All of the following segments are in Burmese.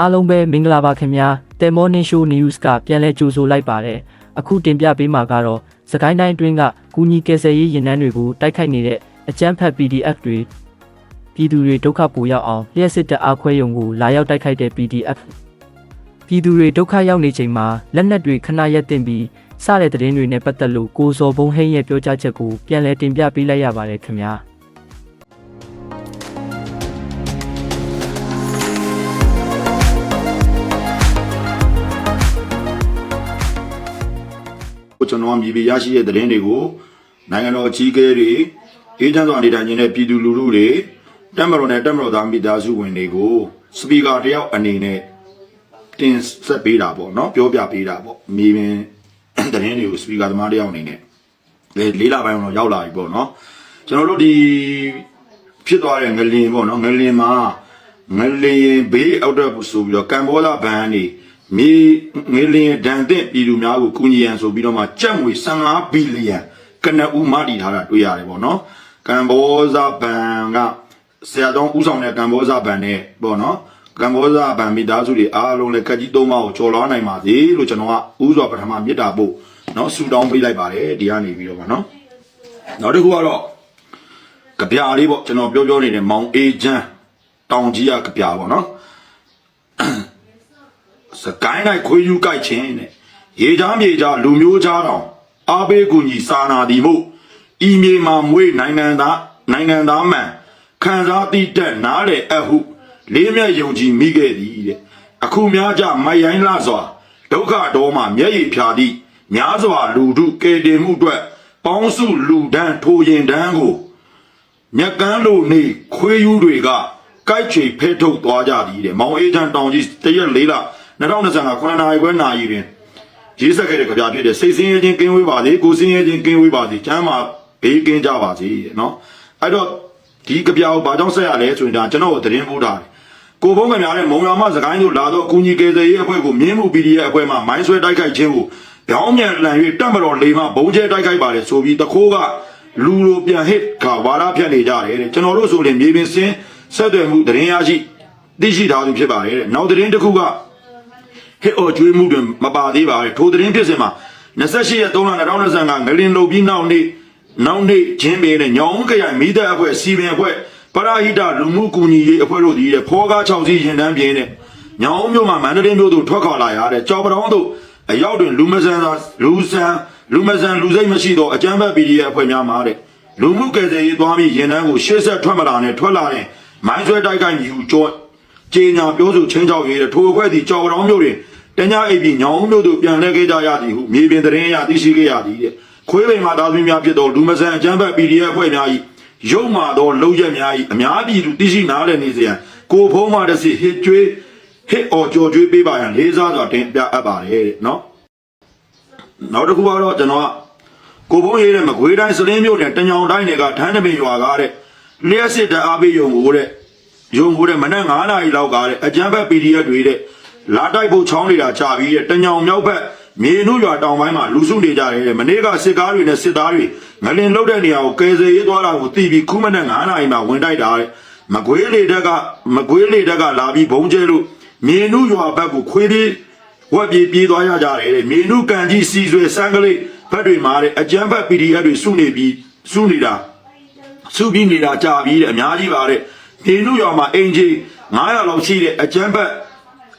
အားလုံးပဲမင်္ဂလာပါခင်ဗျာတယ်မော်နင်းရှိုး news ကပြန်လဲကြိုဆိုလိုက်ပါတယ်အခုတင်ပြပေးမှာကတော့စကိုင်းတိုင်းအတွင်းကကူညီကယ်ဆယ်ရေးရင်နှန်းတွေကိုတိုက်ခိုက်နေတဲ့အကြမ်းဖက် PDF တွေပြည်သူတွေဒုက္ခပိုရောက်အောင်လျှက်စစ်တပ်အားခွဲယုံကိုလာရောက်တိုက်ခိုက်တဲ့ PDF ပြည်သူတွေဒုက္ခရောက်နေချိန်မှာလက်နက်တွေခဏရက်တင်ပြီးစတဲ့သတင်းတွေနဲ့ပတ်သက်လို့ကိုစော်ဘုံဟိန်းရဲ့ပြောကြားချက်ကိုပြန်လဲတင်ပြပေးလိုက်ရပါတယ်ခင်ဗျာ ကိုကျွန်တော်မြေပြင်ရရှိတဲ့သတင်းတွေကိုနိုင်ငံတော်အကြီးအကဲတွေအေဂျင့်စွာနေထိုင်နေတဲ့ပြည်သူလူထုတွေတက်မတော်နဲ့တက်မတော်သားမိသားစုဝင်တွေကိုစပီကာတယောက်အနေနဲ့တင်ဆက်ပေးတာပေါ့နော်ပြောပြပေးတာပေါ့မြေပြင်သတင်းတွေကိုစပီကာသမားတယောက်အနေနဲ့လေလေးလာပိုင်းတော့ရောက်လာပြီပေါ့နော်ကျွန်တော်တို့ဒီဖြစ်သွားတဲ့ငလင်ပေါ့နော်ငလင်မှာငလင်ဘေးအောက်တော့ဆိုပြီးတော့ကမ်ဘောလာဘန်နေ မြေငလင်ဒန်တဲ့ပြည်သူများကိုကူညီရန်ဆိုပြီးတော့မှကြက်ငွေ15ဘီလီယံကနဦးမတည်ထားတာတွေ့ရတယ်ပေါ့နော်ကမ်ဘောဇာဘန်ကဆရာတော်ဦးဆောင်တဲ့ကမ်ဘောဇာဘန်နဲ့ပေါ့နော်ကမ်ဘောဇာဘန်မိသားစုတွေအားလုံးလည်းကကြီးသုံးပါးကိုကြော်လွှားနိုင်ပါစေလို့ကျွန်တော်ကဥစွာပထမမြစ်တာပို့နော်ဆူတောင်းပေးလိုက်ပါတယ်ဒီကနေပြီးတော့ပါနော်နောက်တစ်ခုကတော့ကြပြလေးပေါ့ကျွန်တော်ပြောပြောနေတဲ့မောင်အေဂျန်တောင်ကြီးရကြပြပေါ့နော် စကိုင်းနိုင်ခွေးယူကြိုက်ခြင်းတဲ့ရေချားမြေချားလူမျိုးချားတောင်အားပေးကူညီစာနာသည်မို့ဤမြေမှာမွေးနိုင်ငံသားနိုင်ငံသားမှန်ခံစားတိတက်နားလေအဟု လေးမြတ်ယုံကြည်မိခဲ့သည်တဲ့အခုများကြမိုက်ရိုင်းလာစွာဒုက္ခတော်မှာမျက်ရည်ဖြာသည့်များစွာလူထုကယ်တင်မှုအတွက်ပေါင်းစုလူဒန်းထိုရင်ဒန်းကိုမြက်ကန်းလိုနေခွေးယူတွေကကြိုက်ချေဖဲထုတ်သွားကြသည်တဲ့မောင်အေးချန်တောင်ကြီးတရက်လေးလ 2025ခုနှစ်နာရီခွဲနာရီတွင်ရေးဆက်ခဲ့တဲ့ကြပြဖြစ်တဲ့စိတ်ဆင်းရဲခြင်းကင်းဝေးပါစေကိုယ်ဆင်းရဲခြင်းကင်းဝေးပါစေကျမ်းမာဘေးကင်းကြပါစေတဲ့နော်အဲ့တော့ဒီကြပြကိုဘာကြောင့်ဆက်ရလဲဆိုရင်ဒါကျွန်တော်တို့သတင်းပို့တာတယ်ကိုဘုံကများတဲ့မုံရမစကိုင်းတို့လာတော့အကူညီကယ်ဆယ်ရေးအဖွဲ့ကိုမြင်းမှု PDF အဖွဲ့မှမိုင်းဆွဲတိုက်ခိုက်ခြင်းကိုပြောင်းမြန်လန်၍တက်မတော်လေးမှဘုံကျဲတိုက်ခိုက်ပါတယ်ဆိုပြီးတခိုးကလူလိုပြန်ဟစ်ကဝါရဖြတ်နေကြတယ်တဲ့ကျွန်တော်တို့ဆိုရင်မြေပြင်စင်းဆက်သွယ်မှုသတင်းရရှိသိရှိထားသူဖြစ်ပါတယ်တဲ့နောက်သတင်းတစ်ခုက ဟစ်အော်ကျွေးမှုတွင်မပါသေးပါဘူးထိုသတင်းဖြစ်စဉ်မှာ28ရက်3လ2025ငလင်လုတ်ပြီးနောက်နေ့နောက်နေ့ချင်းပင်နဲ့ညောင်ကြရိုင်မိသက်အဖွဲ့စီပင်အဖွဲ့ပရာဟိတလူမှုကူညီရေးအဖွဲ့တို့ဒီတဲ့ဖောကား6စီးရင်တန်းပြင်းတဲ့ညောင်မြို့မှာမန္တလေးမြို့သို့ထွက်ခွာလာရတဲ့ကြော်ပတောင်းတို့အရောက်တွင်လူမဆန်သာလူဆန်လူမဆန်လူစိတ်မရှိသောအကြမ်းဖက် PDF အဖွဲ့များမှာတဲ့လူမှုကယ်ဆယ်ရေးသွားပြီးရင်တန်းကိုရှေ့ဆက်ထွက်မလာနဲ့ထွက်လာတဲ့မိုင်းဆွဲတိုက်ခိုက်ညီဟုကြော ကြေညာပြောဆိုချင်းချောက်ရတဲ့ထိုအဖွဲ့သည်ကြော်ပတောင်းမြို့တွင်တညအိပ်ပြီးညောင်မြို့သို့ပြန်လဲခဲ့ကြရသည်ဟုမြေပြင်သတင်းအရသိရှိခဲ့ရသည်တဲ့ခွေးပိန်မှာသားသမီးများဖြစ်သောလူမဆန်အကြမ်းဖက် PDF အဖွဲ့များ၏ရုံမာသောလုံရက်များ၏အများပြည်သူသိရှိနားလည်နေစေရန်ကိုဖုံးမှတစ်စီဟစ်ကျွေးဟစ်အော်ကြော်ကျွေးပေးပါရန်လေးစားစွာတင်ပြအပ်ပါတယ်တဲ့နော်နောက်တစ်ခုကတော့ကျွန်တော်ကကိုဘုံရေးတဲ့မကွေးတိုင်းစလင်းမြို့နယ်တညောင်တိုင်းတွေကထန်းတပင်ရွာကားတဲ့လျှက်စစ်တအားပေးယုံကိုတဲ့ ယုံကိုတဲ့မနက်9နာရီလောက်ကားတဲ့အကြမ်းဖက် PDF တွေတဲ့လာတိုက်ဖို့ချောင်းနေတာကြာပြီးတဲ့တညောင်မြောက်ဘက်မြေနုရွာတောင်ပိုင်းမှာလူစုနေကြတယ်တဲ့မနေ့ကစစ်ကားတွေနဲ့စစ်သားတွေငလင်လုတ်တဲ့နေရာကိုကယ်ဆယ်ရေးသွားတာကိုတီးပြီးခုမနက်9နာရီမှာဝင်တိုက်တာတဲ့မကွေးလေတက်ကမကွေးလေတက်ကလာပြီးဘုံကျဲလို့မြေနုရွာဘက်ကိုခွေးသေးဝက်ပြေးပြေးသွားရကြတယ်တဲ့မြေနုကန်ကြီးစီဆွေစံကလေးဘက်တွေမှာတဲ့အကျန်းဖက် PDF တွေစုနေပြီးစုနေတာစုပြီးနေတာကြာပြီးတဲ့အများကြီးပါတဲ့ မြေနုရွာမှာအင်ဂျီ900လောက်ရှိတဲ့အကျန်းဖက်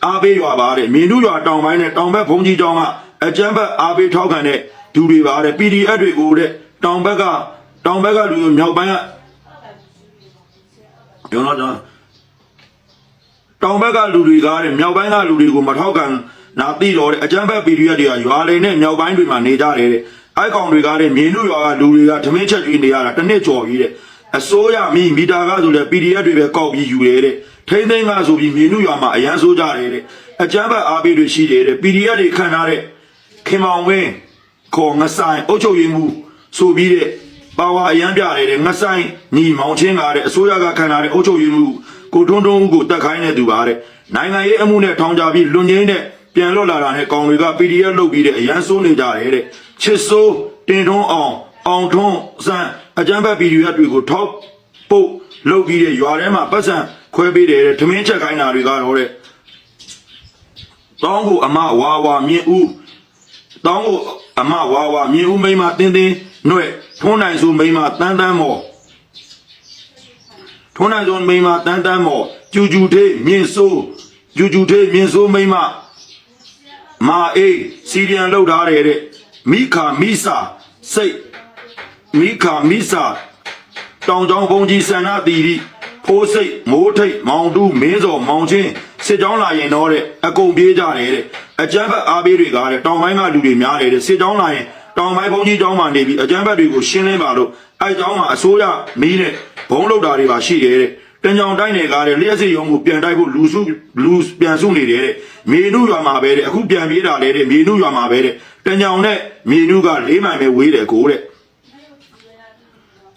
အားပေးရွာပါတဲ့မြေနုရွာတောင်ပိုင်းနဲ့တောင်ဘက်ဘုံကြီးတောင်ကအကျန်းဖက်အားပေးထောက်ခံတဲ့ဒူတွေပါတဲ့ PDF တွေကိုတဲ့တောင်ဘက်ကတောင်ဘက်ကလူတွေမြောက်ပိုင်းကပြောတော့ကျွန်တော်တောင်ဘက်ကလူတွေကတဲ့မြောက်ပိုင်းကလူတွေကိုမထောက်ခံနာသိတော့တဲ့အကြမ်းဖက် PDF တွေကရွာလေနဲ့မြောက်ပိုင်းတွေမှာနေကြတယ်တဲ့အိုက်ကောင်တွေကတဲ့မြေနုရွာကလူတွေကဓမင်းချက်ကျွေးနေရတာတစ်နှစ်ကျော်ပြီးတဲ့ အစိုးရမိမီတာကဆိုတဲ့ PDF တွေပဲကောက်ပြီးယူတယ်တဲ့ထိမ့်သိမ်းကဆိုပြီးမြေနုရွာမှာအရန်ဆိုးကြတယ်တဲ့အကြမ်းဖက်အားပေးတွေရှိတယ်တဲ့ PDF တွေခံထားတဲ့ခင်မောင်ဝင်းခေါ်ငဆိုင်အုတ်ချုပ်ရင်းမှုဆိုပြီးတဲ့ပါဝါအရန်ပြတယ်တဲ့ငဆိုင်ညီမောင်ချင်းကတဲ့အစိုးရကခံထားတဲ့အုတ်ချုပ်ရင်းမှုကိုထွန်းထွန်းဦးကိုတက်ခိုင်းနေသူပါတဲ့နိုင်ငံရေးအမှုနဲ့ထောင်ကြပြီးလွန်ငင်းတဲ့ပြန်လွတ်လာတာနဲ့ကောင်တွေက PDF လုတ်ပြီးတဲ့အရန်စိုးနေကြတယ်တဲ့ချစ်စိုးတင်ထွန်းအောင်အောင်ထွန်းစံ အကြမ်းဖက် PDF တွေကိုထောက်ပုတ်လုတ်ပြီးတဲ့ရွာထဲမှာပတ်စံခွဲပေးတယ်တဲ့ဓမင်းချက်ခိုင်းတာတွေကတော့တဲ့တောင်းကိုအမဝါဝါမြင့်ဦးတောင်းကိုအမဝါဝါမြင့်ဦးမိန်းမတင်းတင်းနှွဲ့ထုံးနိုင်စုမိန်းမတန်းတန်းမော်ထုံးနိုင်စုမိန်းမတန်းတန်းမော်ကျူကျူထေးမြင့်စိုးကျူကျူထေးမြင့်စိုးမိန်းမမာအေးစီရီယန်လောက်ထားတယ်တဲ့မိခာမိစာစိတ် မိခာမိစာတောင်ကြောင်ဘုံကြီးဆန္ဒတီရီဖိုးစိတ်မိုးထိတ်မောင်တူးမင်းစော်မောင်ချင်းစစ်ကြောင်းလာရင်တော့တဲ့အကုန်ပြေးကြတယ်တဲ့အကြမ်းဖက်အားပေးတွေကတဲ့တောင်ပိုင်းကလူတွေများတယ်တဲ့စစ်ကြောင်းလာရင်တောင်ပိုင်းဘုံကြီးကြောင်းမှနေပြီးအကြမ်းဖက်တွေကိုရှင်းလင်းပါလို့အဲကြောင်းမှာအစိုးရမီးနဲ့ဘုံလောက်တာတွေပါရှိတယ်တဲ့တန်ကြောင်တိုင်းတွေကတဲ့လျှက်စစ်ရုံကိုပြန်တိုက်ဖို့လူစုလူပြန်စုနေတယ်တဲ့မေနုရွာမှာပဲတဲ့အခုပြန်ပြေးတာလေတဲ့မေနုရွာမှာပဲတဲ့တန်ကြောင်နဲ့မေနုက၄မိုင်ပဲဝေးတယ်ကိုတဲ့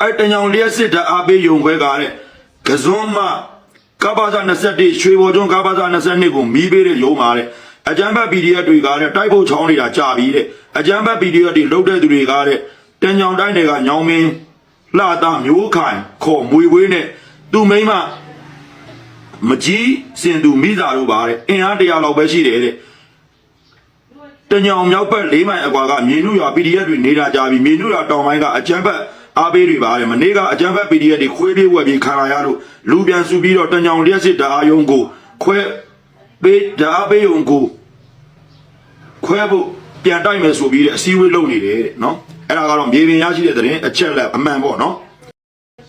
အဲ့တညောင်လျက်စစ်တအားပေးယုံခွဲကားတဲ့ကစွန်းမကပ္ပဇာ21ရွှေဘော်ကျွန်းကပ္ပဇာ22ကိုမီးပေးတဲ့ရုံပါတဲ့အကြမ်းဖက် PDF တွေကတဲ့တိုက်ဖို့ချောင်းနေတာကြာပြီတဲ့အကြမ်းဖက် PDF တွေလုတ်တဲ့သူတွေကတဲ့တညောင်တိုင်းတွေကညောင်မင်းလှတာမျိုးခိုင်ခေါ်မွေဝေးနဲ့သူ့မိန်းမမကြီးစင်သူမိသားတို့ပါတဲ့အင်အားတရာလောက်ပဲရှိတယ်တဲ့တညောင်မြောက်ဘက်၄မိုင်အကွာကမြေနုရွာ PDF တွေနေတာကြပြီမြေနုရွာတောင်ပိုင်းကအကြမ်းဖက် အားပေးတွေပါတယ်မနေ့ကအကြမ်းဖက် PDF တွေခွေးပြေးဝက်ပြီးခံလာရလို့လူပြန်စုပြီးတော့တညောင်လျက်စစ်ဓာတ်အားယုံကိုခွဲပေးဓာတ်အားပေးယုံကိုခွဲဖို့ပြန်တိုက်မယ်ဆိုပြီးတဲ့အစည်းအဝေးလုပ်နေတယ်တဲ့နော်အဲ့ဒါကတော့မြေပြင်ရရှိတဲ့သတင်းအချက်လက်အမှန်ပေါ့နော်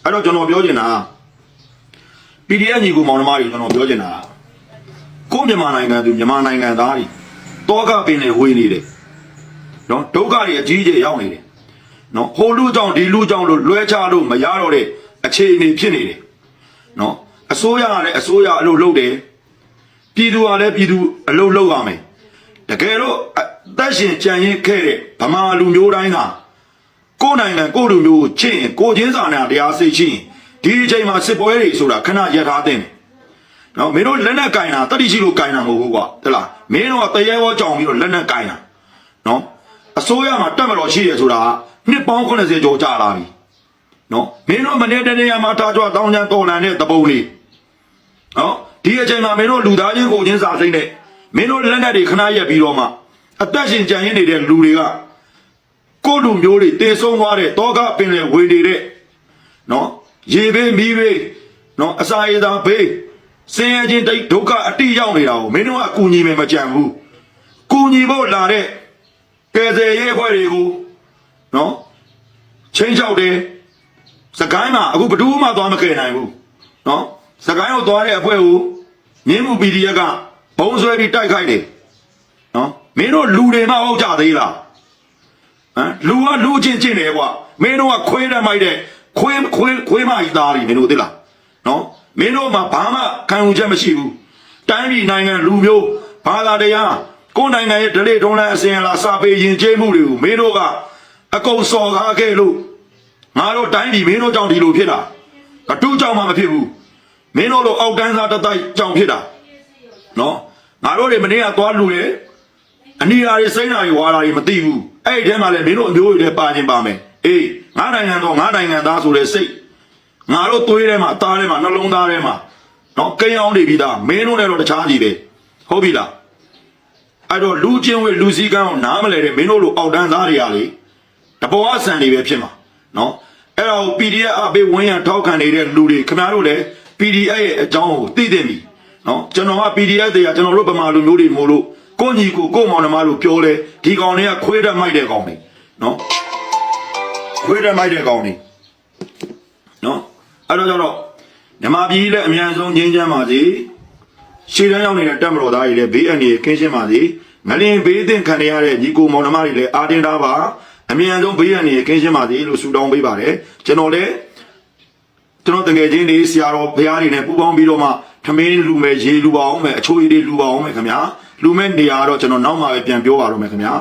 အဲ့တော့ကျွန်တော်ပြောချင်တာ PDF ညီကိုမောင်နှမတွေကျွန်တော်ပြောချင်တာကိုယ့်မြန်မာနိုင်ငံသူမြန်မာနိုင်ငံသားတွေတောကပင်လေဝေးနေတယ်နော်ဒုက္ခတွေအကြီးကြီးရောက်နေတယ် နော်ဟိုလူကြောင့်ဒီလူကြောင့်လို့လွဲချလို့မရတော့တဲ့အခြေအနေဖြစ်နေတယ်နော်အစိုးရကလည်းအစိုးရအလုပ်လုပ်တယ်ပြည်သူကလည်းပြည်သူအလုပ်လုပ်ရမယ်တကယ်တော့အသက်ရှင်ကြံရင်ခဲ့တဲ့ဗမာလူမျိုးတိုင်းကကိုယ်နိုင်ငံကိုယ်လူမျိုးကိုချင့်ရင်ကိုယ်ချင်းစာနာတရားစိတ်ရှိရင်ဒီအချိန်မှာစစ်ပွဲတွေဆိုတာခဏရပ်ထားတဲ့နော်မင်းတို့လက်နဲ့ကင်တာတတိရှိလို့ကင်တာမဟုတ်ဘူးကွာဟဲ့လားမင်းတို့ကတရေဘောကြောင်ပြီးတော့လက်နဲ့ကင်တာနော်အစိုးရမှာတက်မတော်ရှိတယ်ဆိုတာ နှစ်ပေါင်း80ကျော်ကြာလာပြီနော်မင်းတို့မနေ့တနေ့မှာထားကြွတောင်းချမ်းတော်လန်တဲ့တပုံလေးနော်ဒီအချိန်မှာမင်းတို့လူသားချင်းကိုချင်းစာစိမ့်နဲ့မင်းတို့လက်နဲ့တွေခဏရက်ပြီးတော့မှအသက်ရှင်ကြံရင်းနေတဲ့လူတွေကကိုယ့်လူမျိုးတွေတေဆုံးသွားတဲ့တောကပင်လေဝေနေတဲ့နော်ရေဘေးမီးဘေးနော်အစာရေသာဘေးစင်ရချင်းတိတ်ဒုက္ခအတိရောက်နေတာကိုမင်းတို့ကအကူညီမယ်မကြံဘူးကူညီဖို့လာတဲ့ကယ်ဆယ်ရေးအဖွဲ့တွေကို နော်ချင်းချောက်တယ်စကိုင်းမှာအခုဘယ်သူမှသွားမကယ်နိုင်ဘူးနော်စကိုင်းကိုသွားတဲ့အဖွဲ့ကိုမြင်းမှု PDF ကဘုံဆွဲပြီးတိုက်ခိုက်တယ်နော်မင်းတို့လူတွေမှဟုတ်ကြသေးလားဟမ်လူကလူချင်းချင်းတယ်ကွာမင်းတို့ကခွေးတတ်မိုက်တဲ့ခွေးခွေးခွေးမကြီးသားတွေမင်းတို့သိလားနော်မင်းတို့မှဘာမှခံယူချက်မရှိဘူးတိုင်းပြည်နိုင်ငံလူမျိုးဘာသာတရားကိုယ်နိုင်ငံရဲ့ဒလေထုံးလန်းအစဉ်အလာစာပေယဉ်ကျေးမှုတွေကိုမင်းတို့က အကုန်စော်ကားခဲ့လို့ငါတို့တိုင်းပြည်မင်းတို့ကြောင့်ဒီလိုဖြစ်တာအတူကြောင့်မှမဖြစ်ဘူးမင်းတို့လိုအောက်တန်းစားတတိုက်ကြောင့်ဖြစ်တာနော်ငါတို့တွေမနေ့ကသွားလူတယ်အနီရာတွေစိမ့်တာတွေဝါတာတွေမသိဘူးအဲ့ဒီထဲမှာလည်းမင်းတို့အမျိုးတွေလည်းပါခြင်းပါမယ်အေးငါနိုင်ငံတော့ငါနိုင်ငံသားဆိုတဲ့စိတ်ငါတို့သွေးထဲမှာအသားထဲမှာနှလုံးသားထဲမှာနော်ကိန်းအောင်နေပြီးသားမင်းတို့လည်းတော့တခြားကြီးပဲဟုတ်ပြီလားအဲ့တော့လူချင်းဝေလူစည်းကမ်းကိုနားမလဲတဲ့မင်းတို့လိုအောက်တန်းသားတွေကလေ တပေါ်အဆန်တွေပဲဖြစ်မှာနော်အဲ့တော့ PDF အပေးဝင်းရံထောက်ခံနေတဲ့လူတွေခင်ဗျားတို့လည်း PDF ရဲ့အကြောင်းကိုသိသိပြီနော်ကျွန်တော်က PDF တွေကကျွန်တော်တို့ဗမာလူမျိုးတွေမို့လို့ကိုညီကိုကိုမောင်နှမလို့ပြောလဲဒီကောင်တွေကခွေးတက်မိုက်တဲ့ကောင်တွေနော်ခွေးတက်မိုက်တဲ့ကောင်တွေနော်အဲ့တော့ကျတော့မြမပြည်လည်းအများဆုံးငြင်းချမ်းပါစေရှေ့တန်းရောက်နေတဲ့တက်မတော်သားတွေလည်းဘေးအန္တရာယ်ကင်းရှင်းပါစေငလင်ဘေးသင့်ခံရတဲ့ညီကိုမောင်နှမတွေလည်းအာတင်တာပါ အမြန်ဆုံးဘေးအန္တရာယ်ကင်းရှင်းပါစေလို့ဆုတောင်းပေးပါတယ်ကျွန်တော်လည်းကျွန်တော်တကယ်ချင်းတွေဆရာတော်ဘုရားတွေနဲ့ပူးပေါင်းပြီးတော့မှထမင်းလူမဲ့ရေလူပါအောင်မဲ့အချိုးရည်တွေလူပါအောင်မဲ့ခင်ဗျာလူမဲ့နေရာတော့ကျွန်တော်နောက်မှပဲပြန်ပြောပါတော့မယ်ခင်ဗျာ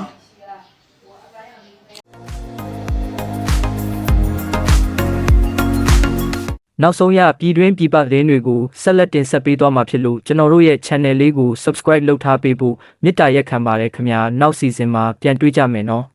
နောက်ဆုံးရပြည်တွင်းပြည်ပသတင်းတွေကိုဆက်လက်တင်ဆက်ပေးသွားမှာဖြစ်လို့ကျွန်တော်တို့ရဲ့ channel လေးကို subscribe လုပ်ထားပေးဖို့မေတ္တာရက်ခံပါတယ်ခင်ဗျာနောက်စီစဉ်မှာပြန်တွေ့ကြမယ်နော်